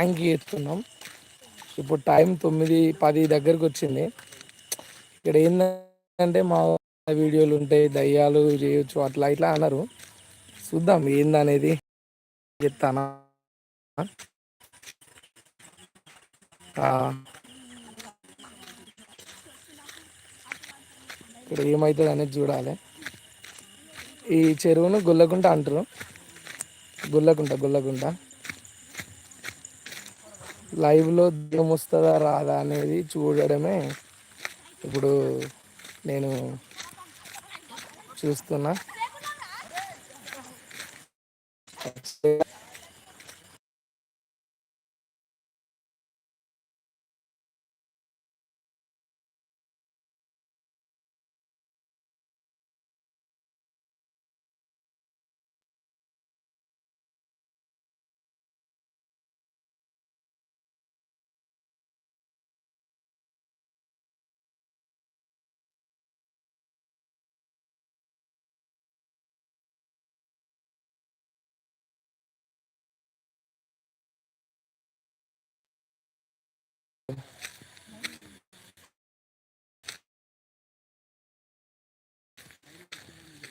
Prank చేస్తున్నాం ఇప్పుడు time తొమ్మిది పది దగ్గరకు వచ్చింది. ఇక్కడ ఏంటంటే మా వీడియోలు ఉంటాయి దయ్యాలు చేయొచ్చు అట్లా ఇట్లా అన్నారు. చూద్దాం ఏందనేది చెప్తానా? ఇక్కడ ఏమవుతుంది అనేది చూడాలి. ఈ చెరువును గుల్లకుంట అంటారు. గుల్లకుంట గుల్లకుంట లైవ్లో దెయ్యం వస్తుందా రాదా అనేది చూడడమే ఇప్పుడు నేను చూస్తున్నా.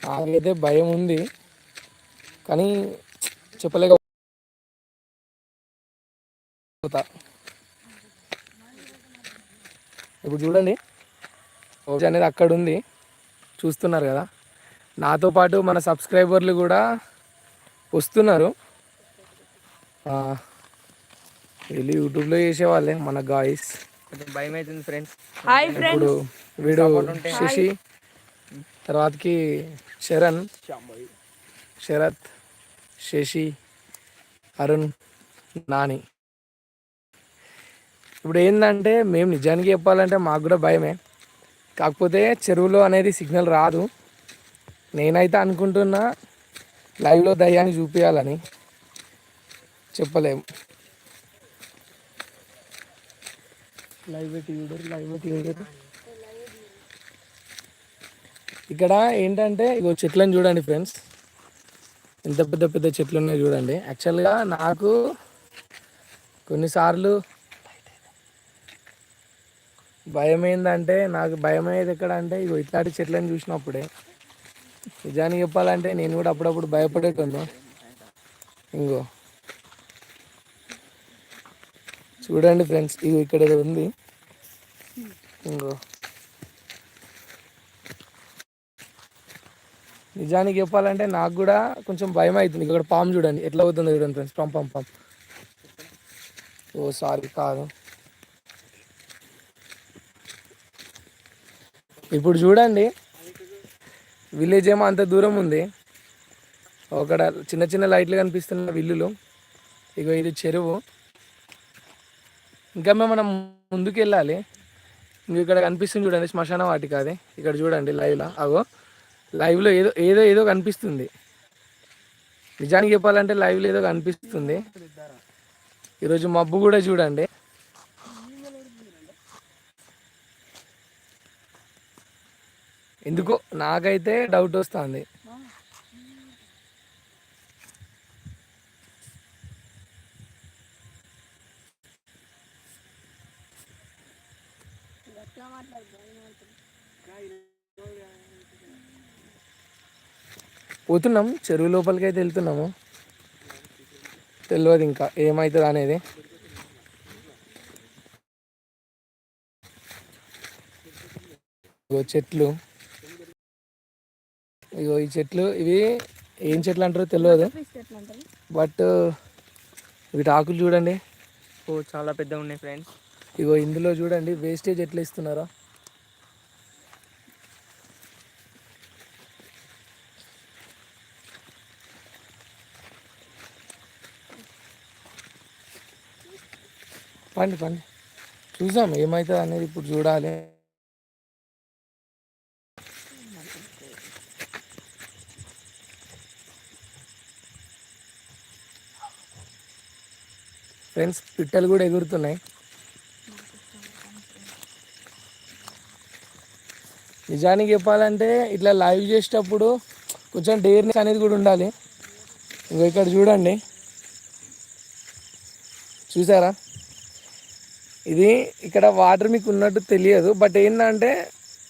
నాకైతే భయం ఉంది. కానీ చెప్పలేక ఇప్పుడు చూడండి ఓకే అనేది అక్కడ ఉంది. చూస్తున్నారు కదా. నాతో పాటు మన సబ్స్క్రైబర్లు కూడా వస్తున్నారు. వెళ్ళి యూట్యూబ్లో చేసేవాళ్ళే మన గాయస్ కొంచెం భయం అవుతుంది ఫ్రెండ్స్ హాయ్ ఇప్పుడు వీడు శశి. తర్వాతకి శరణ్ శరత్ శశి అరుణ్ నాని. ఇప్పుడు ఏంటంటే మేము నిజానికి చెప్పాలంటే మాకు కూడా భయమే. కాకపోతే చెరువులో అనేది సిగ్నల్ రాదు. నేనైతే అనుకుంటున్నా లైవ్లో దయ్యాన్ని చూపించాలని చెప్పలేము. లైవ్ పెట్టి చూడరు లైవ్ పెట్టి చూడరు ఇక్కడ ఏంటంటే ఇగో చెట్లను చూడండి ఫ్రెండ్స్. ఎంత పెద్ద పెద్ద చెట్లు ఉన్నాయి చూడండి యాక్చువల్గా నాకు కొన్నిసార్లు భయం ఏంటంటే నాకు భయం అయ్యేది ఎక్కడ అంటే ఇగో ఇట్లాంటి చెట్లను చూసినప్పుడే. నిజానికి చెప్పాలంటే నేను కూడా అప్పుడప్పుడు భయపడేటోను ఇంకో చూడండి ఫ్రెండ్స్ ఇగో ఇక్కడ ఉంది. ఇంకో నిజానికి చెప్పాలంటే నాకు కూడా కొంచెం భయం అవుతుంది. ఇక్కడ పాము చూడండి. ఎట్లా అవుతుందో చూడండి ఫ్రెండ్స్ పం పం పంప్ ఓ సారీ కాదు. ఇప్పుడు చూడండి. విలేజ్ ఏమో అంత దూరం ఉంది. ఒకడ చిన్న చిన్న లైట్లు కనిపిస్తున్న విల్లులు. ఇగో ఇది చెరువు. ఇంకా మేము మనం ముందుకు వెళ్ళాలి ఇంక ఇక్కడ కనిపిస్తుంది చూడండి శ్మశాన వాటికి అది. ఇక్కడ చూడండి లైవ్లో అగో. లైవ్లో ఏదో ఏదో ఏదో కనిపిస్తుంది. నిజానికి చెప్పాలంటే లైవ్లో ఏదో కనిపిస్తుంది. ఈరోజు మబ్బు కూడా చూడండి. ఎందుకో నాకైతే డౌట్ వస్తుంది. పోతున్నాం. చెరువు లోపలికి అయితే వెళ్తున్నాము. తెలియదు ఇంకా ఏమవుతుంది అనేది. ఇగో చెట్లు. ఇగో ఈ చెట్లు ఇవి ఏం చెట్లు అంటారో తెలియదు బట్ వీటి ఆకులు చూడండి. ఓ చాలా పెద్దగా ఉన్నాయి ఫ్రెండ్స్. ఇగో ఇందులో చూడండి వేస్టేజ్ ఎట్లా ఇస్తున్నారో. పండి పండి చూసాం ఏమవుతుంది అనేది ఇప్పుడు చూడాలి. ఫ్రెండ్స్ పిట్టలు కూడా ఎగురుతున్నాయి. నిజానికి చెప్పాలంటే ఇట్లా లైవ్ చేసేటప్పుడు కొంచెం డేర్నెస్ అనేది కూడా ఉండాలి. ఇంకో ఇక్కడ చూడండి. చూసారా? ఇది ఇక్కడ వాటర్ మీకు ఉన్నట్టు తెలియదు బట్ ఏంటంటే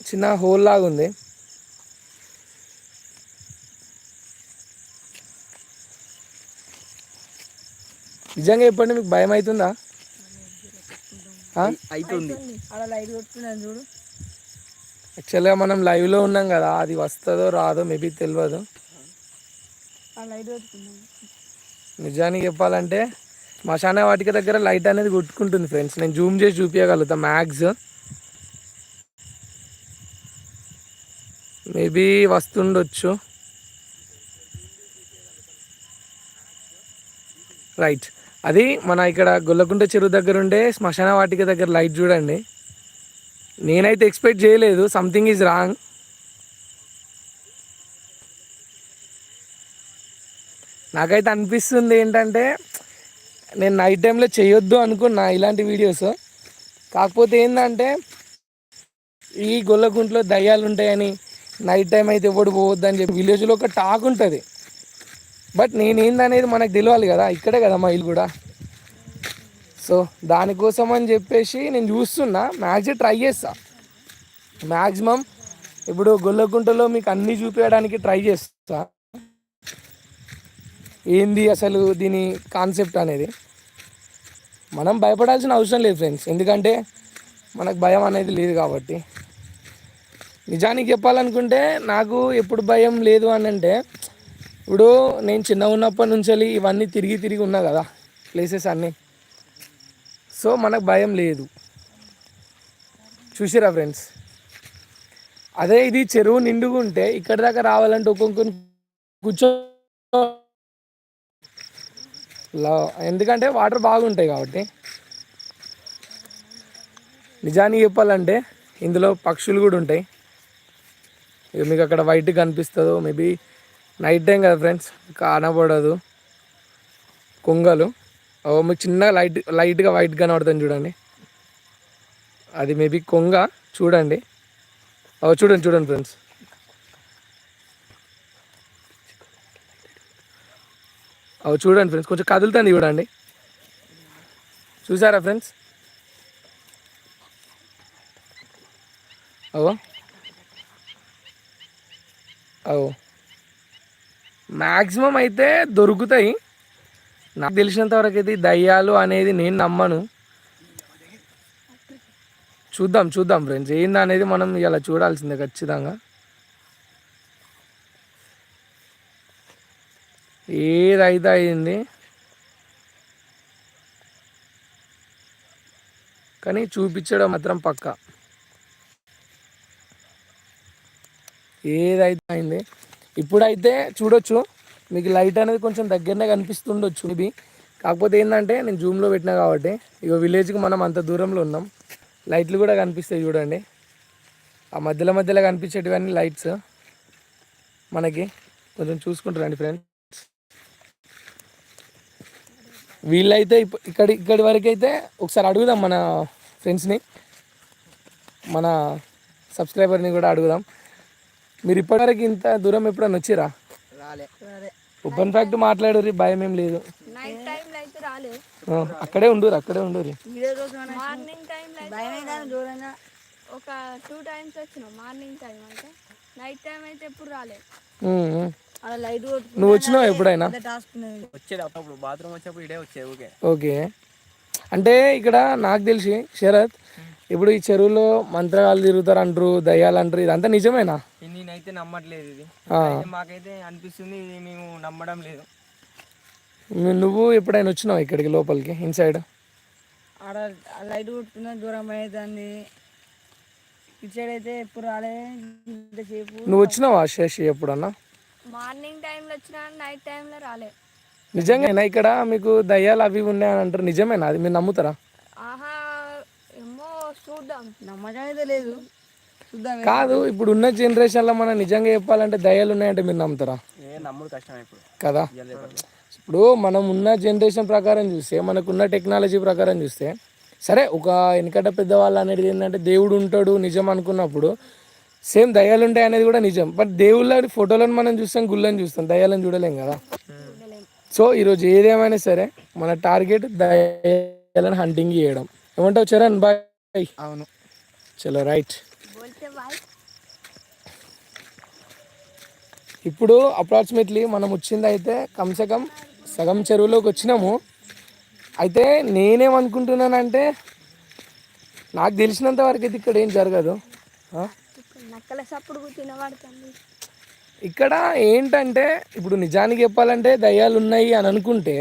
చిన్న హోల్ లాగా ఉంది. నిజంగా చెప్పండి మీకు భయం అవుతుందా? అవుతుంది అలా లైట్ కొట్టుకున్నాను చూడు. యాక్చువల్గా మనం లైవ్లో ఉన్నాం కదా అది వస్తుందో రాదో మేబీ తెలియదు. ఆ లైట్ కొట్టుకున్నాను నిజానికి చెప్పాలంటే శ్మశాన వాటిక దగ్గర లైట్ అనేది కొట్టుకుంటుంది ఫ్రెండ్స్. నేను జూమ్ చేసి చూపించగలుగుతా మ్యాక్స్ మేబీ వస్తుండొచ్చు. రైట్. అది మన ఇక్కడ గొల్లకుంట చెరువు దగ్గర ఉండే శ్మశాన వాటిక దగ్గర లైట్ చూడండి. నేనైతే ఎక్స్పెక్ట్ చేయలేదు. Something is wrong. నాకైతే అనిపిస్తుంది ఏంటంటే నేను నైట్ టైంలో చేయొద్దు అనుకున్నా ఇలాంటి వీడియోస్ కాకపోతే ఏంటంటే ఈ గొల్లగుంట్లో దయ్యాలు ఉంటాయని నైట్ టైం అయితే ఎవడు పోవద్దు అని చెప్పి విలేజ్లో ఒక టాక్ ఉంటుంది. బట్ నేనేందనేది మనకు తెలియాలి కదా ఇక్కడే కదా మా ఇల్లు కూడా. సో దానికోసం అని చెప్పేసి నేను చూస్తున్నా మ్యాక్సిమం ట్రై చేస్తా. మ్యాక్సిమం ఇప్పుడు గొల్లగుంటలో మీకు అన్నీ చూపించడానికి ట్రై చేస్తా. ఏంది అసలు దీని కాన్సెప్ట్ అనేది? మనం భయపడాల్సిన అవసరం లేదు ఫ్రెండ్స్ ఎందుకంటే మనకు భయం అనేది లేదు కాబట్టి. నిజానికి చెప్పాలనుకుంటే నాకు ఎప్పుడు భయం లేదు అని అంటే ఇప్పుడు నేను చిన్న ఉన్నప్పటి నుంచి ఇవన్నీ తిరిగి తిరిగి ఉన్నా కదా ప్లేసెస్ అన్నీ. సో మనకు భయం లేదు. చూసిరా ఫ్రెండ్స్ అదే ఇది చెరువు నిండుగా ఉంటే ఇక్కడి దాకా రావాలంటే ఒక్కొక్కరు కూర్చో ఎందుకంటే వాటర్ బాగుంటాయి కాబట్టి. నిజానికి చెప్పాలంటే ఇందులో పక్షులు కూడా ఉంటాయి. ఇక మీకు అక్కడ వైట్ కనిపిస్తుందో మేబీ నైట్ టైం కదా ఫ్రెండ్స్ కనబడదు కొంగలు. ఓ మీకు చిన్నగా లైట్ లైట్గా వైట్ కనబడుతుంది చూడండి. అది మేబీ కొంగ చూడండి. ఓ చూడండి చూడండి ఫ్రెండ్స్ అవి చూడండి ఫ్రెండ్స్. కొంచెం కదులుతుంది చూడండి. చూసారా ఫ్రెండ్స్? అవో అవో మ్యాక్సిమం అయితే దొరుకుతాయి. నాకు తెలిసినంత వరకు అయితే దయ్యాలు అనేది నేను నమ్మను. చూద్దాం చూద్దాం ఫ్రెండ్స్. ఏంది అనేది మనం ఇలా చూడాల్సిందే ఖచ్చితంగా. ఏదైతే అయింది. కానీ చూపించడం మాత్రం పక్క. ఏదైతే అయింది. ఇప్పుడైతే చూడొచ్చు. మీకు లైట్ అనేది కొంచెం దగ్గరనే కనిపిస్తుండొచ్చు. మేబీ కాకపోతే ఏంటంటే నేను జూమ్లో పెట్టినా కాబట్టి ఇక విలేజ్కి మనం అంత దూరంలో ఉన్నాం. లైట్లు కూడా కనిపిస్తాయి చూడండి. ఆ మధ్యలో మధ్యలో కనిపించేటివన్నీ లైట్స్. మనకి కొంచెం చూసుకుంటారండి ఫ్రెండ్స్ వీళ్ళైతే ఇక్కడి ఇక్కడి వరకు అయితే ఒకసారి అడుగుదాం మన ఫ్రెండ్స్ని. మన సబ్స్క్రైబర్ని కూడా అడుగుదాం. మీరు ఇప్పటివరకు ఇంత దూరం ఎప్పుడైనా వచ్చిరా? ఓపెన్ ఫ్యాక్ట్ మాట్లాడరు భయం ఏం లేదు. అక్కడే ఉండురు అక్కడే ఉండురు మార్నింగ్ ఒక టూ టైమ్స్ వచ్చినాం మార్నింగ్ టైం అంటే. నైట్ టైం అయితే ఎప్పుడు రాలేదు. నువ్వు వచ్చినావు ఎప్పుడైనా? వచ్చేది అప్పుడు బాత్రూమ్ వచ్చేప్పుడు ఇడే వచ్చేది ఓకే ఓకే. అంటే ఇక్కడ నాకు తెలిసి శరత్ ఇప్పుడు ఈ చెరువులో మంత్రగాళ్ళు తిరుగుతారు అంటారు దయ్యాలు అంటారు ఇదంతా నిజమేనా? నేనైతే నమ్మట్లేదు ఇది. మాకైతే అనిపిస్తుంది ఇది మేము నమ్మడం లేదు. నువ్వు ఎప్పుడైనా వచ్చినావు ఇక్కడికి లోపలికి ఇన్సైడ్ ఆడ ఆ లైట్ కొట్టుకున్నా దూరం అవుతుంది ఇటు సైడ్ అయితే ఎప్పుడు రాలే ఇంతసేపు నువ్వు వచ్చినావా శశి ఎప్పుడన్నా? మార్నింగ్ టైంలో వచ్చినా నైట్ టైంలో రాలేదు నిజంగా ఇక్కడ మీకు దయ్యాలు అవి ఉన్నాయని అంటారు? నిజమేనా? అది మీరు నమ్ముతారా? ఆహా ఏమో చూద్దాం. నమ్మకం అయితే లేదు. చూద్దాం కాదు ఇప్పుడు ఉన్న జనరేషన్లో మనం నిజంగా చెప్పాలంటే దయ్యాలు ఉన్నాయంటే మీరు నమ్ముతారా? ఏ నమ్ముడు కష్టం ఇప్పుడు. కదా? ఇప్పుడు మనం ఉన్న జనరేషన్ ప్రకారం చూస్తే మనకున్న టెక్నాలజీ ప్రకారం చూస్తే సరే ఒక వెనకట పెద్దవాళ్ళు అనేది ఏంటంటే దేవుడు ఉంటాడు నిజం అనుకున్నప్పుడు సేమ్ దయ్యాలు ఉంటాయి అనేది కూడా నిజం. బట్ దేవుళ్ళ ఫోటోలను మనం చూస్తాం గుళ్ళని చూస్తాం. దయ్యాలను చూడలేం కదా? సో ఈరోజు ఏదేమైనా సరే మన టార్గెట్ దయాలను హంటింగ్ చేయడం. ఏమంటావు చరణ్? బాయ్ అవును. చలో రైట్ ఇప్పుడు అప్రాక్సిమేట్లీ మనం వచ్చింది అయితే కమ్సే కమ్ సగం చెరువులోకి వచ్చినాము. అయితే నేనేమనుకుంటున్నానంటే నాకు తెలిసినంత వరకు అయితే ఇక్కడ ఏం జరగదు. నక్కల సప్పుడు తినబడుతుంది. ఇక్కడ ఏంటంటే ఇప్పుడు నిజానికి చెప్పాలంటే దయ్యాలు ఉన్నాయి అని అనుకుంటే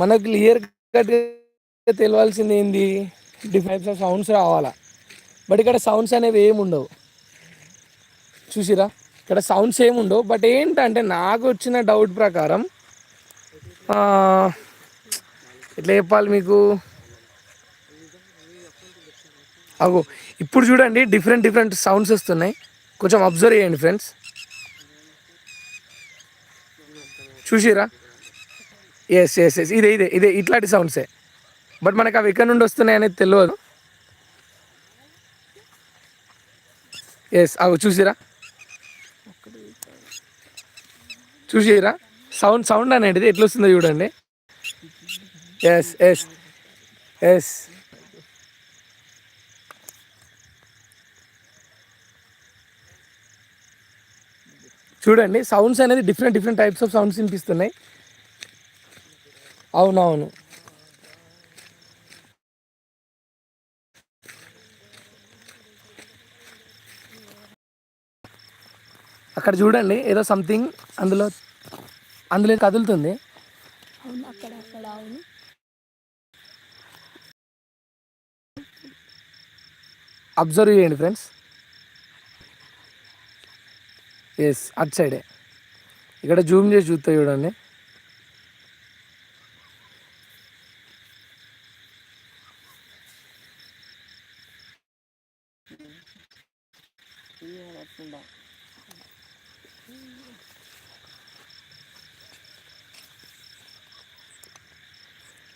మనకు క్లియర్ కట్ తెలియాల్సింది ఏంది? డిఫరెంట్ ఆఫ్ సౌండ్స్ రావాలా? బట్ ఇక్కడ సౌండ్స్ అనేవి ఏమి ఉండవు. చూసిరా? ఇక్కడ సౌండ్స్ ఏమి ఉండవు. బట్ ఏంటంటే నాకు వచ్చిన డౌట్ ప్రకారం ఎట్లా చెప్పాలి మీకు? అగో ఇప్పుడు చూడండి డిఫరెంట్ డిఫరెంట్ సౌండ్స్ వస్తున్నాయి. కొంచెం అబ్జర్వ్ చేయండి ఫ్రెండ్స్ చూసిరా ఎస్ ఎస్ ఎస్ ఇదే ఇదే ఇదే ఇట్లాంటి సౌండ్సే బట్ మనకు అవి ఎక్కడి నుండి వస్తున్నాయి అనేది తెలియదు. ఎస్ అవి చూసిరా చూసిరా సౌండ్ సౌండ్ అనేది ఎట్లా వస్తుందో చూడండి. ఎస్ ఎస్ ఎస్ చూడండి సౌండ్స్ అనేది different different types of sounds వినిపిస్తున్నాయి. అవునవును. అక్కడ చూడండి ఏదో సంథింగ్ అందులో అందులో కదులుతుంది. అబ్జర్వ్ చేయండి ఫ్రెండ్స్ ఎస్ అటు సైడే ఇక్కడ జూమ్ చేసి చూస్తా చూడండి.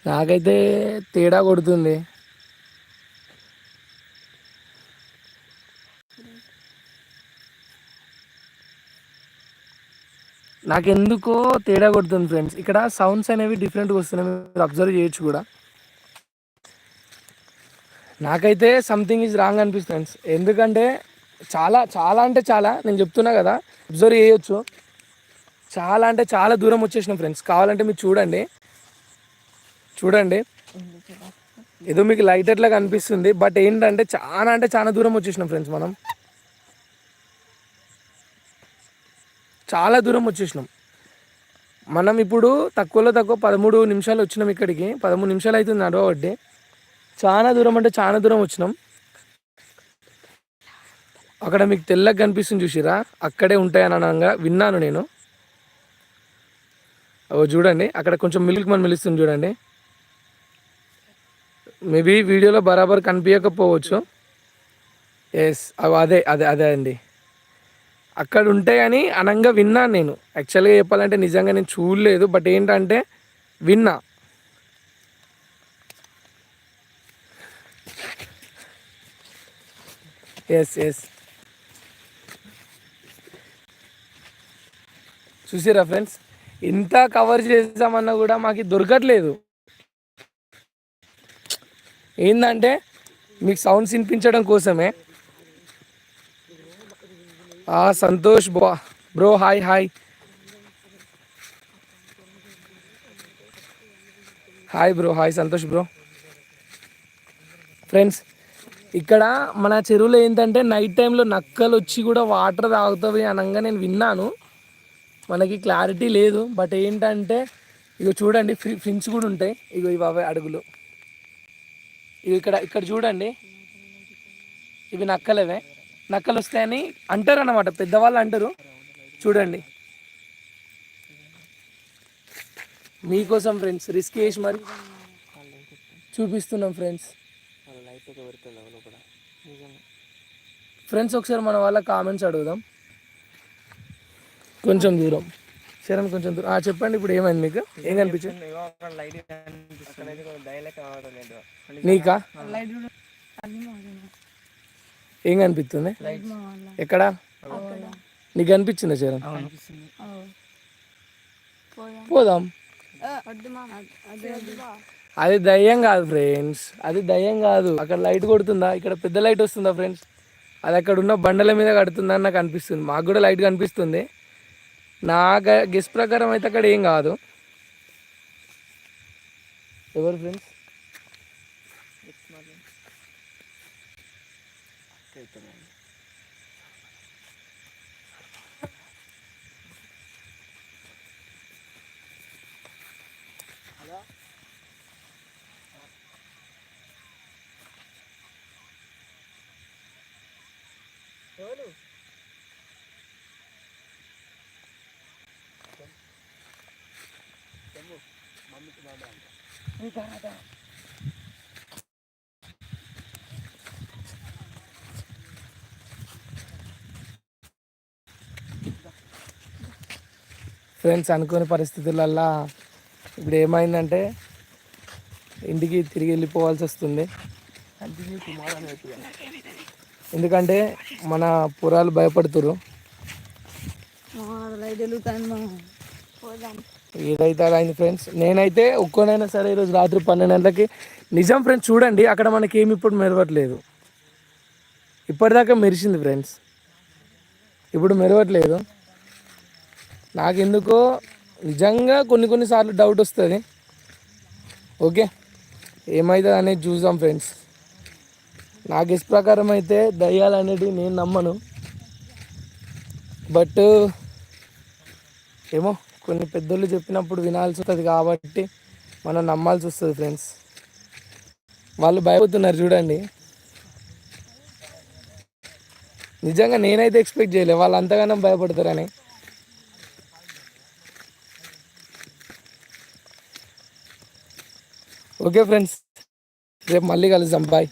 నాకైతే తేడా కొడుతుంది. నాకెందుకో తేడా కొడుతుంది ఫ్రెండ్స్ ఇక్కడ సౌండ్స్ అనేవి డిఫరెంట్గా వస్తున్నాయి. మీరు అబ్జర్వ్ చేయొచ్చు కూడా. నాకైతే సంథింగ్ ఈజ్ రాంగ్ అనిపిస్తుంది ఫ్రెండ్స్ ఎందుకంటే చాలా చాలా అంటే చాలా నేను చెప్తున్నా కదా అబ్జర్వ్ చేయొచ్చు. చాలా అంటే చాలా దూరం వచ్చేసినాం ఫ్రెండ్స్ కావాలంటే మీరు చూడండి. చూడండి. ఏదో మీకు లైట్ ఎట్లా కనిపిస్తుంది. బట్ ఏంటంటే చాలా అంటే చాలా దూరం వచ్చేసినాం ఫ్రెండ్స్ మనం. చాలా దూరం వచ్చేసినాం. మనం ఇప్పుడు తక్కువలో తక్కువ పదమూడు నిమిషాలు వచ్చినాం ఇక్కడికి. పదమూడు నిమిషాలు అవుతుంది నడవబట్టి చాలా దూరం అంటే చాలా దూరం వచ్చినాం. అక్కడ మీకు తెల్లగా కనిపిస్తుంది చూసిరా? అక్కడే ఉంటాయని అనగా విన్నాను నేను. ఓ చూడండి అక్కడ కొంచెం మిల్క్ మన మిలుస్తుంది చూడండి. మేబీ వీడియోలో బరాబర్ కనిపించకపోవచ్చు. ఎస్ అదే అదే అదే అండి. అక్కడ ఉంటాయని అనంగా విన్నాను నేను. యాక్చువల్గా చెప్పాలంటే నిజంగా నేను చూడలేదు బట్ ఏంటంటే విన్నా. ఎస్ ఎస్ చూసారా ఫ్రెండ్స్ ఇంత కవర్ చేసామన్నా కూడా మాకు దొరకట్లేదు. ఏంటంటే మీకు సౌండ్స్ వినిపించడం కోసమే. సంతోష్ బా. Bro hi hi. Hi bro hi Santosh bro. Friends ఇక్కడ మన చెరువులో ఏంటంటే నైట్ టైంలో నక్కలు వచ్చి కూడా వాటర్ తాగుతాయి అనగా నేను విన్నాను. మనకి క్లారిటీ లేదు. బట్ ఏంటంటే ఇగో చూడండి ఫ్రి ఫ్రిన్స్ కూడా ఉంటాయి. ఇగో ఇవి అవే అడుగులు. ఇవి ఇక్కడ ఇక్కడ చూడండి. ఇవి నక్కలవే. నక్కలు వస్తాయని అంటారు అన్నమాట పెద్దవాళ్ళు అంటారు. చూడండి. మీకోసం ఫ్రెండ్స్ రిస్క్ చేసి మరి చూపిస్తున్నాం ఫ్రెండ్స్. ఫ్రెండ్స్ ఒకసారి మన వాళ్ళ కామెంట్స్ అడుగుదాం. కొంచెం దూరం. శరణ్ కొంచెం దూరం. ఆ, చెప్పండి ఇప్పుడు ఏమైంది మీకు? ఏం కనిపించింది? నీకా లైట్ కూడా అది మా వాళ్ళ. ఏం కనిపిస్తుంది? లైట్ ఎక్కడ? నీకు అనిపించిందా చరణ్? పోదాం. అది దయ్యం కాదు ఫ్రెండ్స్. అది దయ్యం కాదు. అక్కడ లైట్ కొడుతుందా? ఇక్కడ పెద్ద లైట్ వస్తుందా ఫ్రెండ్స్? అది అక్కడ ఉన్న బండల మీద కడుతుందా అని నాకు అనిపిస్తుంది. మాకు కూడా లైట్ కనిపిస్తుంది. నా గెస్ ప్రకారం అయితే అక్కడ ఏం కాదు. ఎవరు ఫ్రెండ్స్? ఫ్రెండ్స్ అనుకోని పరిస్థితులల్లా ఇప్పుడు ఏమైందంటే ఇంటికి తిరిగి వెళ్ళిపోవాల్సి వస్తుంది. ఎందుకంటే మన పురాలు భయపడుతురు ఏదైతే అయింది ఫ్రెండ్స్ నేనైతే ఒక్కోనైనా సరే ఈరోజు రాత్రి పన్నెండు గంటలకి నిజం ఫ్రెండ్స్ చూడండి అక్కడ మనకి ఏమి ఇప్పుడు మెరవట్లేదు. ఇప్పటిదాకా మెరిసింది ఫ్రెండ్స్ ఇప్పుడు మెరవట్లేదు. నాకెందుకో నిజంగా కొన్ని కొన్నిసార్లు డౌట్ వస్తుంది. ఓకే ఏమవుతుంది అనేది చూద్దాం ఫ్రెండ్స్ నా గెస్ ప్రకారం అయితే దయ్యాలు అనేటివి నేను నమ్మను. బట్ ఏమో కొన్ని పెద్దోళ్ళు చెప్పినప్పుడు వినాల్సి వస్తుంది కాబట్టి మనం నమ్మాల్సి వస్తుంది ఫ్రెండ్స్ వాళ్ళు భయపడుతున్నారు చూడండి. నిజంగా నేనైతే ఎక్స్పెక్ట్ చేయలే వాళ్ళు అంతగానో భయపడతారని. ఓకే ఫ్రెండ్స్ రేపు మళ్ళీ కలుద్దాం బాయ్